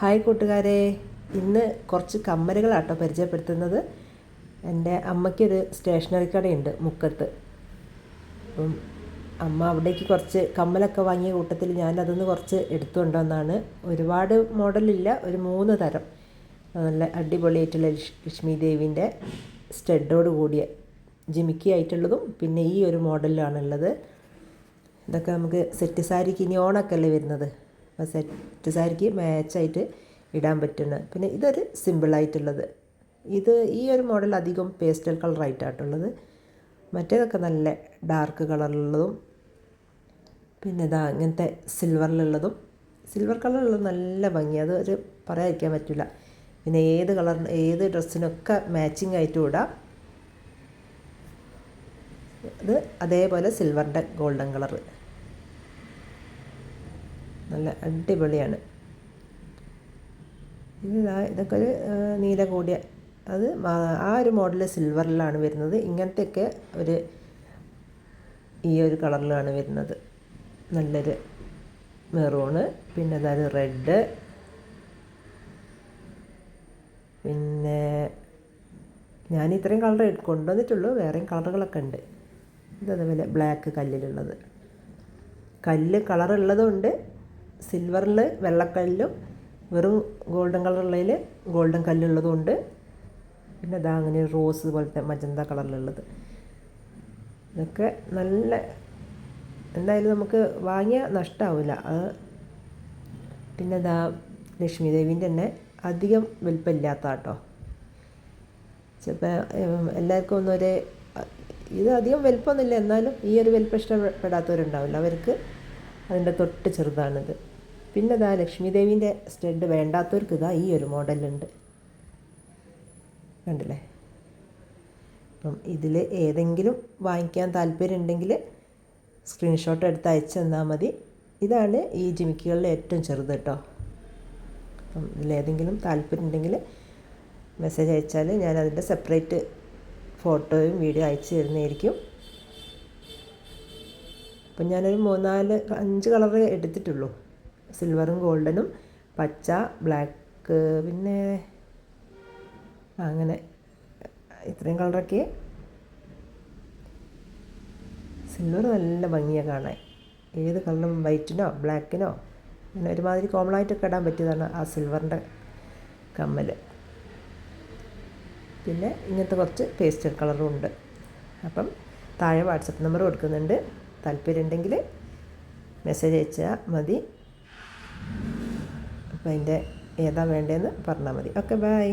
Hi കൂട്ടുകാരെ. ഇന്ന് കുറച്ച് കമ്മലുകളാട്ടോ പരിചയപ്പെടുത്തുന്നത്. എന്റെ അമ്മയ്ക്കൊരു സ്റ്റേഷനറി കടയുണ്ട് മുക്കത്ത്. അപ്പം അമ്മ അവിടേക്ക് കുറച്ച് കമ്മലൊക്കെ വാങ്ങിയ കൂട്ടത്തിൽ ഞാൻ അതൊന്ന് കുറച്ച് എടുത്തുകൊണ്ടുവന്നാണ്. ഒരുപാട് മോഡലില്ല ഒരു മൂന്ന് തരം. നല്ല അടിപൊളിയായിട്ടുള്ള ലക്ഷ്മി ദേവിന്റെ സ്റ്റെഡോട് കൂടിയ ജിമിക്കി ആയിട്ടുള്ളതും പിന്നെ ഈ ഒരു മോഡലിലാണുള്ളത്. ഇതൊക്കെ നമുക്ക് സെറ്റ് സാരിക്ക് ഇനി ഓണൊക്കെ അല്ലേ വരുന്നത്? അപ്പോൾ സെറ്റ് സാരിക്ക് മാച്ചായിട്ട് ഇടാൻ പറ്റുന്ന. പിന്നെ ഇതൊരു സിമ്പിളായിട്ടുള്ളത് ഇത് ഈ ഒരു മോഡൽ അധികം പേസ്റ്റൽ കളറായിട്ടാട്ടുള്ളത് മറ്റേതൊക്കെ നല്ല ഡാർക്ക് കളറിലുള്ളതും പിന്നെ ഇതാ ഇങ്ങനത്തെ സിൽവറിലുള്ളതും സിൽവർ കളറുള്ളത് നല്ല ഭംഗി. അത് ഒരു പറയാതിരിക്കാൻ പറ്റില്ല പിന്നെ ഏത് കളറിന് ഏത് ഡ്രസ്സിനൊക്കെ മാച്ചിങ് ആയിട്ടും ഇടാം. ഇത് അതേപോലെ സിൽവറിന്റെ ഗോൾഡൻ കളറ് നല്ല അടിപൊളിയാണ്. ഇതാ ഇതൊക്കെ ഒരു നീല കൂടിയ. അത് ആ ഒരു മോഡൽ സിൽവറിലാണ് വരുന്നത്. ഇങ്ങനത്തെയൊക്കെ ഒരു ഈ ഒരു കളറിലാണ് വരുന്നത്. നല്ലൊരു മെറൂണ് പിന്നെ അതായത് റെഡ്. പിന്നെ ഞാൻ ഇത്രയും കളർ കൊണ്ടുവന്നിട്ടുള്ളൂ. വേറെയും കളറുകളൊക്കെ ഉണ്ട്. ഇതേപോലെ ബ്ലാക്ക് കല്ലിലുള്ളത്. കല്ല് കളറുള്ളതുണ്ട്. സിൽവറിൽ വെള്ളക്കല്ലും വെറും ഗോൾഡൻ കളറുള്ളതിൽ ഗോൾഡൻ കല്ലുള്ളതുണ്ട്. പിന്നെ അതാ അങ്ങനെ റോസ് പോലത്തെ മജന്ത കളറിലുള്ളത്. ഇതൊക്കെ നല്ല എന്തായാലും നമുക്ക് വാങ്ങിയാൽ നഷ്ടമാവില്ല അത് പിന്നെ അതാ ലക്ഷ്മി ദേവീന്റെ തന്നെ അധികം വലിപ്പമില്ലാത്ത കേട്ടോ ചിലപ്പോൾ എല്ലാവർക്കും ഒന്നും ഒരേ ഇത് അധികം വലിപ്പമൊന്നുമില്ല എന്നാലും ഈ ഒരു വലിപ്പം ഇഷ്ടപ്പെടാത്തവരുണ്ടാവില്ല. അവർക്ക് അതിന്റെ തൊട്ട് ചെറുതാണിത്. പിന്നെ ഇതാ ലക്ഷ്മി ദേവീന്റെ സ്റ്റഡ് വേണ്ടാത്തവർക്ക് ഇതാ ഈ ഒരു മോഡലുണ്ട്. കണ്ടില്ലേ? അപ്പം ഇതിൽ ഏതെങ്കിലും വാങ്ങിക്കാൻ താല്പര്യം ഉണ്ടെങ്കിൽ സ്ക്രീൻഷോട്ട് എടുത്ത് അയച്ചു തന്നാൽ മതി. ഇതാണ് ഈ ജിമിക്കുകളിൽ ഏറ്റവും ചെറുത് കേട്ടോ. അപ്പം ഇതിലേതെങ്കിലും താല്പര്യം ഉണ്ടെങ്കിൽ മെസ്സേജ് അയച്ചാൽ ഞാൻ അതിന്റെ സെപ്പറേറ്റ് ഫോട്ടോയും വീഡിയോ അയച്ചു തരുന്നതായിരിക്കും. അപ്പം ഞാനൊരു മൂന്നാൽ അഞ്ച് കളർ എടുത്തിട്ടുള്ളൂ. സിൽവറും ഗോൾഡനും പച്ച ബ്ലാക്ക് പിന്നെ അങ്ങനെ. ഇത്രയും കളറൊക്കെ സിൽവർ നല്ല ഭംഗിയാണ് കാണാൻ. ഏത് കളറും വൈറ്റിനോ ബ്ലാക്കിനോ അങ്ങനെ ഒരുമാതിരി കോമൺ ആയിട്ടൊക്കെ ഇടാൻ പറ്റിയതാണ് ആ സിൽവറിന്റെ കമ്മൽ പിന്നെ ഇങ്ങനത്തെ കുറച്ച് പേസ്റ്റൽ കളറും ഉണ്ട്. അപ്പം താഴെ വാട്സപ്പ് നമ്പർ കൊടുക്കുന്നുണ്ട്. താല്പര്യം ഉണ്ടെങ്കിൽ മെസ്സേജ് അയച്ചാൽ മതി. അതിന്റെ ഏതാ വേണ്ടതെന്ന് പറഞ്ഞാൽ മതി. Okay bye.